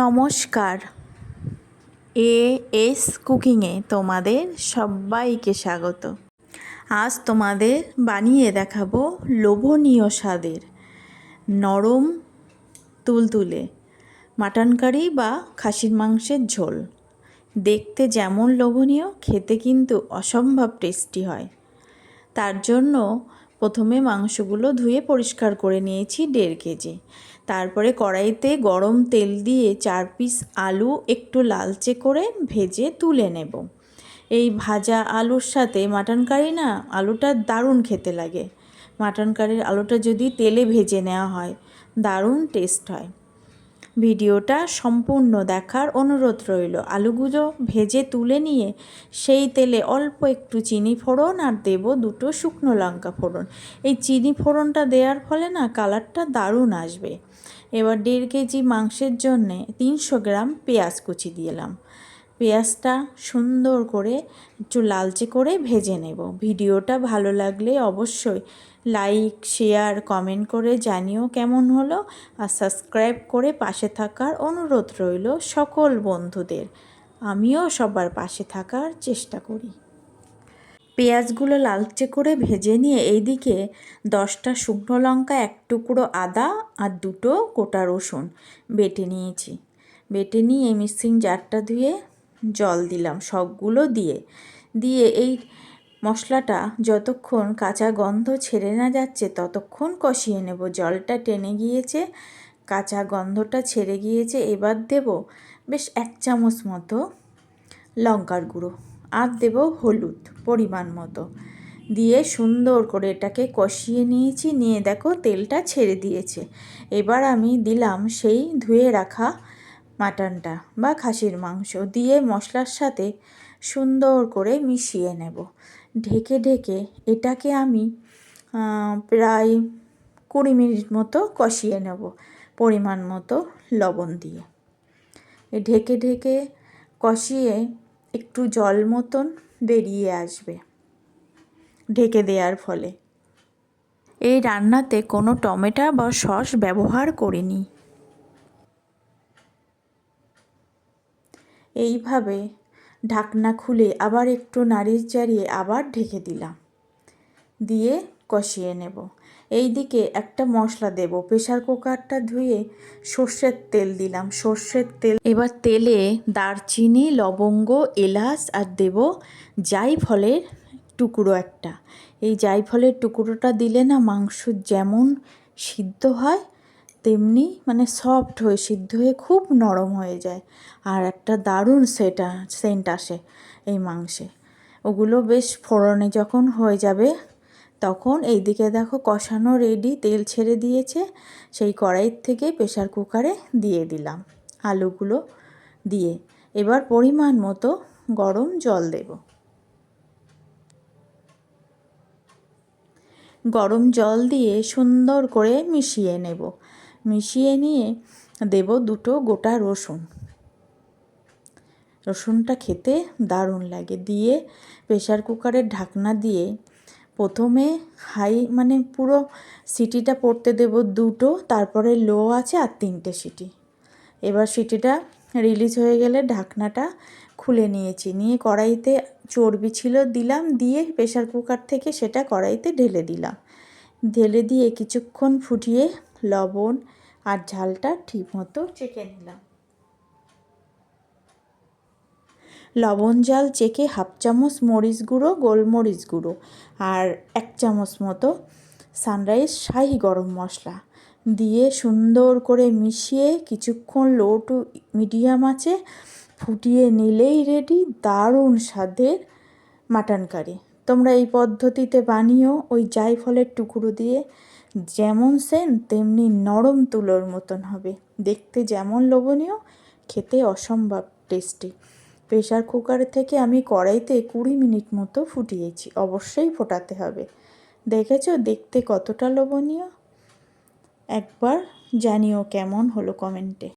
নমস্কার। A S কুকিংয়ে তোমাদের সবাইকে স্বাগত। আজ তোমাদের বানিয়ে দেখাবো লোভনীয় স্বাদের নরম তুলতুলে, মাটন কারি বা খাসির মাংসের ঝোল। দেখতে যেমন লোভনীয়, খেতে কিন্তু অসম্ভব টেস্টি হয়। তার জন্য প্রথমে মাংসগুলো ধুয়ে পরিষ্কার করে নিয়েছি দেড় কেজি। তারপরে কড়াইতে গরম তেল দিয়ে চার পিস আলু একটু লালচে করে ভেজে তুলে নেব। এই ভাজা আলুর সাথে মাটন কারি না, আলুটা দারুণ খেতে লাগে। মাটন কারির আলুটা যদি তেলে ভেজে নেওয়া হয়, দারুণ টেস্ট হয়। ভিডিওটা সম্পূর্ণ দেখার অনুরোধ রইল। আলুগুলো ভেজে তুলে নিয়ে সেই তেলে অল্প একটু চিনি ফোড়ন আর দেব দুটো শুকনো লঙ্কা ফোড়ন। এই চিনি ফোড়নটা দেওয়ার ফলে না কালারটা দারুণ আসবে। এবার দেড় কেজি মাংসের জন্যে তিনশো গ্রাম পেঁয়াজ কুচি দিলাম। পেঁয়াজটা সুন্দর করে একটু লালচে করে ভেজে নেব। ভিডিওটা ভালো লাগলে অবশ্যই লাইক, শেয়ার, কমেন্ট করে জানিও কেমন হলো আর সাবস্ক্রাইব করে পাশে থাকার অনুরোধ রইল সকল বন্ধুদের। আমিও সবার পাশে থাকার চেষ্টা করি। পেঁয়াজগুলো লালচে করে ভেজে নিয়ে এইদিকে দশটা শুকনো লঙ্কা, এক টুকরো আদা আর দুটো গোটা রসুন বেটে নিয়েছি। বেটে নিয়ে মিক্সিং জারটা ধুয়ে জল দিলাম সবগুলো দিয়ে। দিয়ে এই মশলাটা যতক্ষণ কাঁচা গন্ধ ছেড়ে না যাচ্ছে ততক্ষণ কষিয়ে নেব। জলটা টেনে গিয়েছে, কাঁচা গন্ধটা ছেড়ে গিয়েছে, এবার দেব বেশ এক চামচ মতো লঙ্কার গুঁড়ো আর দেব হলুদ পরিমাণ মতো। দিয়ে সুন্দর করে এটাকে কষিয়ে নিয়েছি, নিয়ে দেখো তেলটা ছেড়ে দিয়েছে। এবার আমি দিলাম সেই ধুয়ে রাখা মাটনটা বা খাসির মাংস দিয়ে মশলার সাথে সুন্দর করে মিশিয়ে নেব। ঢেকে ঢেকে এটাকে আমি প্রায় কুড়ি মিনিট মতো কষিয়ে নেব পরিমাণ মতো লবণ দিয়ে। ঢেকে ঢেকে কষিয়ে একটু জল মতন বেরিয়ে আসবে ঢেকে দেওয়ার ফলে। এই রান্নাতে কোনো টমেটো বা সস ব্যবহার করিনি। এইভাবে ঢাকনা খুলে আবার একটু নাড়িয়ে চাড়িয়ে আবার ঢেকে দিলাম। দিয়ে কষিয়ে নেব। এই দিকে একটা মশলা দেব। প্রেশার কুকারটা ধুয়ে সর্ষের তেল দিলাম। সর্ষের তেল এবার তেলে দারচিনি, লবঙ্গ, এলাচ আর দেব ফলের টুকরো একটা। এই ফলের টুকরোটা দিলে না মাংস যেমন সিদ্ধ হয় তেমনি মানে সফট হয়ে, সিদ্ধ হয়ে খুব নরম হয়ে যায়। আর একটা দারুণ সেটা সেন্ট আসে এই মাংসে। ওগুলো বেশ ফোড়নে যখন হয়ে যাবে, তখন এই দিকে দেখো কষানো রেডি তেল ছেড়ে দিয়েছে। সেই কড়াইয়ের থেকে প্রেশার কুকারে দিয়ে দিলাম আলুগুলো দিয়ে। এবার পরিমাণ মতো গরম জল দেব। গরম জল দিয়ে সুন্দর করে মিশিয়ে নেব। মিশিয়ে নিয়ে দেব দুটো গোটা রসুন। রসুনটা খেতে দারুণ লাগে। দিয়ে প্রেশার কুকারের ঢাকনা দিয়ে প্রথমে হাই মানে পুরো সিটিটা পড়তে দেব দুটো, তারপরে লো আছে আর তিনটে সিটি। এবার সিটিটা রিলিজ হয়ে গেলে ঢাকনাটা খুলে নিয়েছি। নিয়ে কড়াইতে চর্বি ছিল দিলাম, দিয়ে প্রেশার কুকার থেকে সেটা কড়াইতে ঢেলে দিলাম। ঢেলে দিয়ে কিছুক্ষণ ফুটিয়ে লবণ আর ঝালটা ঠিকমতো চেখে নিলাম। লবণ জাল চেকে হাফ চামচ মরিচ গুঁড়ো, গোলমরিচ গুঁড়ো আর এক চামচ মতো সানরাইজ শাহি গরম মশলা দিয়ে সুন্দর করে মিশিয়ে কিছুক্ষণ লো টু মিডিয়াম আছে ফুটিয়ে নিলেই রেডি দারুণ স্বাদের মাটন কারি। তোমরা এই পদ্ধতিতে বানিয়েও ওই জায়ফলের টুকরো দিয়ে। যেমন সেন, তেমনি নরম তুলোর মতন হবে। দেখতে যেমন লোভনীয়, খেতে অসম্ভব টেস্টি। প্রেশার কুকার থেকে আমি কড়াইতে কুড়ি মিনিট মতো ফুটিয়েছি, অবশ্যই ফোটাতে হবে। দেখেছ দেখতে কতটা লোভনীয়? একবার জানিও কেমন হলো কমেন্টে।